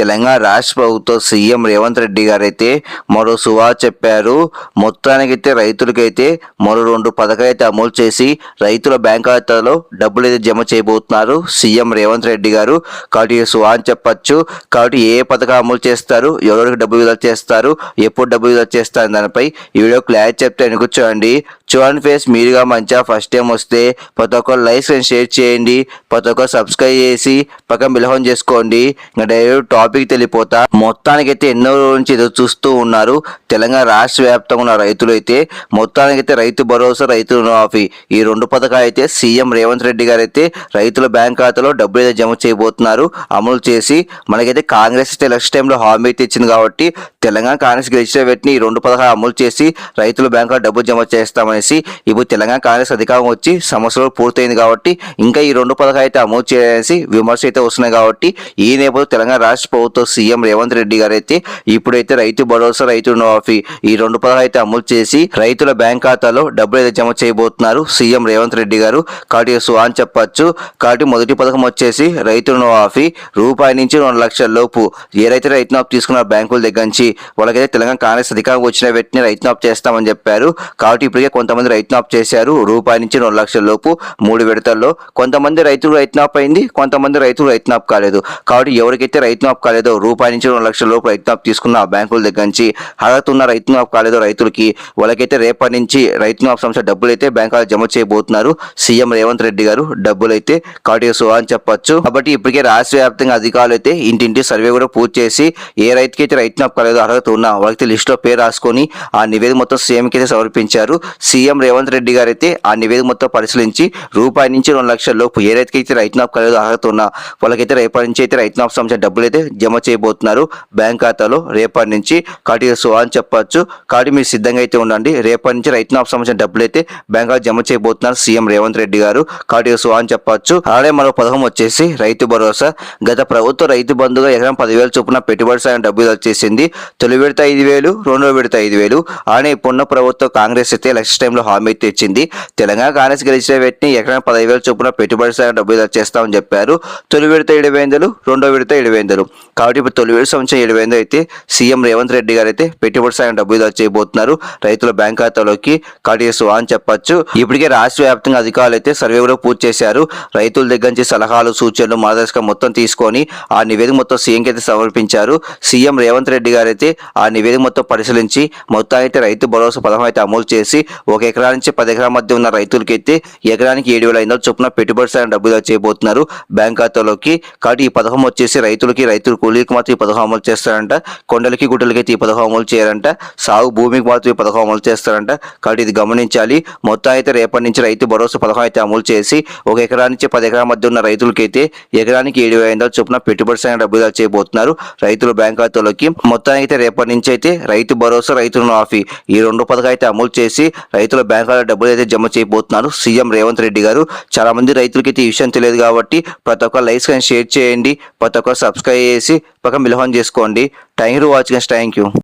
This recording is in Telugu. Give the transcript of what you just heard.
తెలంగాణ రాష్ట్ర ప్రభుత్వం సీఎం రేవంత్ రెడ్డి గారు అయితే మరో సువా చెప్పారు. మొత్తానికైతే రైతులకైతే మరో రెండు పథకాలు అయితే అమలు చేసి రైతుల బ్యాంక్ ఖాతాలో డబ్బులు అయితే జమ చేయబోతున్నారు సీఎం రేవంత్ రెడ్డి గారు. కాబట్టి సువా అని చెప్పచ్చు. కాబట్టి ఏ పథకం అమలు చేస్తారు ఎవరికి డబ్బులు విడుదల చేస్తారు ఎప్పుడు డబ్బులు విడుదల చేస్తారు దానిపై ఈ వీడియో క్లారిటీ చెప్తే అనుకూర్చోండి చూడండి. ఫేస్ మీరుగా మంచిగా ఫస్ట్ టైం వస్తే ప్రతి ఒక్కరు లైక్స్ అండ్ షేర్ చేయండి ప్రతి ఒక్కరు సబ్స్క్రైబ్ చేసి పక్కన బిలహం చేసుకోండి. ఇంకా డైరెక్ట్ టాపిక్ తెలిపోతా మొత్తానికైతే ఎన్నో రోజుల నుంచి ఎదురు చూస్తూ ఉన్నారు. తెలంగాణ రాష్ట్ర వ్యాప్తంగా ఉన్న రైతులు అయితే మొత్తానికైతే రైతు భరోసా రైతు రుణమాఫీ. ఈ రెండు పథకాలు అయితే సీఎం రేవంత్ రెడ్డి గారు అయితే రైతుల బ్యాంక్ ఖాతాలో డబ్బులు అయితే జమ చేయబోతున్నారు. అమలు చేసి మనకైతే కాంగ్రెస్ అయితే ఎలక్షన్ టైంలో హామీ అయితే ఇచ్చింది కాబట్టి తెలంగాణ కాంగ్రెస్ గెలిచిన పెట్టిన ఈ రెండు పథకాలు అమలు చేసి రైతుల బ్యాంకులో డబ్బులు జమ చేస్తామనేసి ఇప్పుడు తెలంగాణ కాంగ్రెస్ అధికారం వచ్చి సమస్యలు పూర్తయింది కాబట్టి ఇంకా ఈ రెండు పథకాలు అయితే అమలు చేయాలనేసి విమర్శ అయితే వస్తున్నాయి కాబట్టి ఈ నేపథ్యంలో తెలంగాణ రాష్ట్ర ప్రభుత్వం సీఎం రేవంత్ రెడ్డి గారు అయితే ఇప్పుడైతే రైతు భరోసా రైతు రుణమాఫీ ఈ రెండు పథకాలు అయితే అమలు చేసి రైతుల బ్యాంక్ ఖాతాలో డబ్బులు అయితే జమ చేయబోతున్నారు సీఎం రేవంత్ రెడ్డి గారు. కాబట్టి సో అని చెప్పొచ్చు. కాబట్టి మొదటి పథకం వచ్చేసి రైతు రుణమాఫీ. రూపాయి నుంచి రెండు లక్షల లోపు ఏ రైతు రైతు నాప్ తీసుకున్న బ్యాంకుల దగ్గర నుంచి వాళ్ళకైతే తెలంగాణ కాంగ్రెస్ అధికారం వచ్చిన వ్యక్తిని రైతు నాప్ చేస్తామని చెప్పారు. కాబట్టి ఇప్పటికే కొంతమంది రైతు నాప్ చేశారు. రూపాయి నుంచి రెండు లక్షల లోపు మూడు విడతల్లో కొంతమంది రైతులు రైతు నాప్ అయింది కొంతమంది రైతులు రైతు నాప్ కాలేదు. కాబట్టి ఎవరికైతే రైతు నాప్ కాలేదో రూపాయి నుంచి రెండు లక్షల లోపు రైతు నాప్ తీసుకున్న బ్యాంకుల దగ్గర నుంచి అర్హత ఉన్న రైతు నాప్ కాలేదో రైతులకి వాళ్ళకైతే రేపటి నుంచి రైతు నాప్ సంస్థ డబ్బులు అయితే బ్యాంకులు జమ చేయబోతున్నారు. సీఎం రేవంత్ రెడ్డి గారు డబ్బులు అయితే కాబట్టి సో అని చెప్పొచ్చు. కాబట్టి ఇప్పటికే రాష్ట్ర వ్యాప్తంగా అధికారులు అయితే ఇంటింటి సర్వే కూడా పూర్తి చేసి ఏ రైతుకైతే రైతు నాప్ కాలేదో అర్హత ఉన్నా వాళ్ళకి లిస్టులో పేరు రాసుకొని ఆ నివేదిక మొత్తం సీఎంకి అయితే సమర్పించారు. సీఎం రేవంత్ రెడ్డి గారు అయితే ఆ నివేదిక మొత్తం పరిశీలించి రూపాయి నుంచి రెండు లక్షల లోపు ఏ రైతుకైతే రైతు నాప్ కాలేదో అర్హత ఉన్నా వాళ్ళకైతే రేపటి నుంచి అయితే రైతు నాప్ డబ్బులు అయితే జమ చేయబోతున్నారు. బ్యాంక్ ఖాతాలో రేపటి నుంచి కాబట్టి అని చెప్పచ్చు. కాబట్టి మీరు సిద్ధంగా అయితే ఉండండి. రేపటి నుంచి రైతు నాప్ సంబంధించిన డబ్బులు అయితే బ్యాంక్ జమ చేయబోతున్నారు సీఎం రేవంత్ రెడ్డి గారు. కాబట్టి అని చెప్పచ్చు. అలాగే మరో పథకం వచ్చేసి రైతు భరోసా. గత ప్రభుత్వ రైతు బంధుగా ఎకరం పదివేల చొప్పున పెట్టుబడి సాయం డబ్బులు వచ్చేసింది. తొలి విడత ఐదు వేలు రెండో విడత ఐదు వేలు. అలానే ఇప్పుడున్న ప్రభుత్వం కాంగ్రెస్ అయితే ఎలక్షన్ టైంలో హామీ అయితే ఇచ్చింది. తెలంగాణ కాంగ్రెస్ గెలిచిన వ్యక్తిని ఎకరం పదహైదు వేల చొప్పున పెట్టుబడి సాయం డబ్బులు వచ్చేస్తామని చెప్పారు. తొలి విడత ఏడు వేందలు రెండో విడత ఏడు వేందలు కాబట్టి ఇప్పుడు తొలి సంవత్సరం ఏడు వేందలు అయితే సీఎం రేవంత్ రెడ్డి గారు అయితే పెట్టుబడి సాయం డబ్బులు చేయబోతున్నారు. రైతుల బ్యాంక్ ఖాతాలోకి కడియసు అని చెప్పొచ్చు. ఇప్పటికే రాష్ట్ర వ్యాప్తంగా అధికారులు అయితే సర్వే కూడా పూర్తి చేశారు. రైతుల దగ్గర నుంచి సలహాలు సూచనలు మార్గదర్శకం మొత్తం తీసుకొని ఆ నివేదిక మొత్తం సీఎంకి అయితే సమర్పించారు. సీఎం రేవంత్ రెడ్డి గారు అయితే ఆ నివేదిక మొత్తం పరిశీలించి మొత్తం అయితే రైతు భరోసా పథకం అయితే అమలు చేసి ఒక ఎకరా నుంచి పది ఎకరాల మధ్య ఉన్న రైతులకి అయితే ఎకరానికి ఏడు వేల ఐదు వందల చొప్పున పెట్టుబడి సాయం డబ్బులు చేయబోతున్నారు. బ్యాంక్ ఖాతాలోకి కాబట్టి ఈ పథకం వచ్చేసి రైతులకి రైతులు కూలీకి మాత్రం ఈ పథకం అమలు చేస్తారంట. కొండలకి గుట్టలకి అయితే ఈ పథకం అమలు చేయారంట. సాగు భూమికి మాత్రం ఈ పథకం అమలు చేస్తారంట. కాబట్టి ఇది గమనించాలి. మొత్తం అయితే రేపటి నుంచి రైతు భరోసా పథకం అయితే అమలు చేసి ఒక ఎకరా నుంచి పది ఎకరాల మధ్య ఉన్న రైతులకైతే ఎకరానికి ఏడు వేల ఐదు చొప్పున పెట్టుబడి సాయం డబ్బులు చేయబోతున్నారు. రైతుల బ్యాంక్ ఖాతాలోకి మొత్తానికి అయితే రేపటి నుంచి అయితే రైతు భరోసా రైతు రుణమాఫీ ఈ రెండు పథకం అయితే అమలు చేసి రైతుల బ్యాంక్ ఖాతా డబ్బులు అయితే జమ చేయబోతున్నారు. సీఎం రేవంత్ రెడ్డి గారు చాలా మంది రైతులకైతే ఈ విషయం తెలియదు కాబట్టి ప్రతి ఒక్క లైక్స్ కానీ షేర్ చేయండి ప్రతి ఒక్క సబ్స్క్రైబ్ చేసి పక్కన మిలహం చేసుకోండి. Thank you watching thank you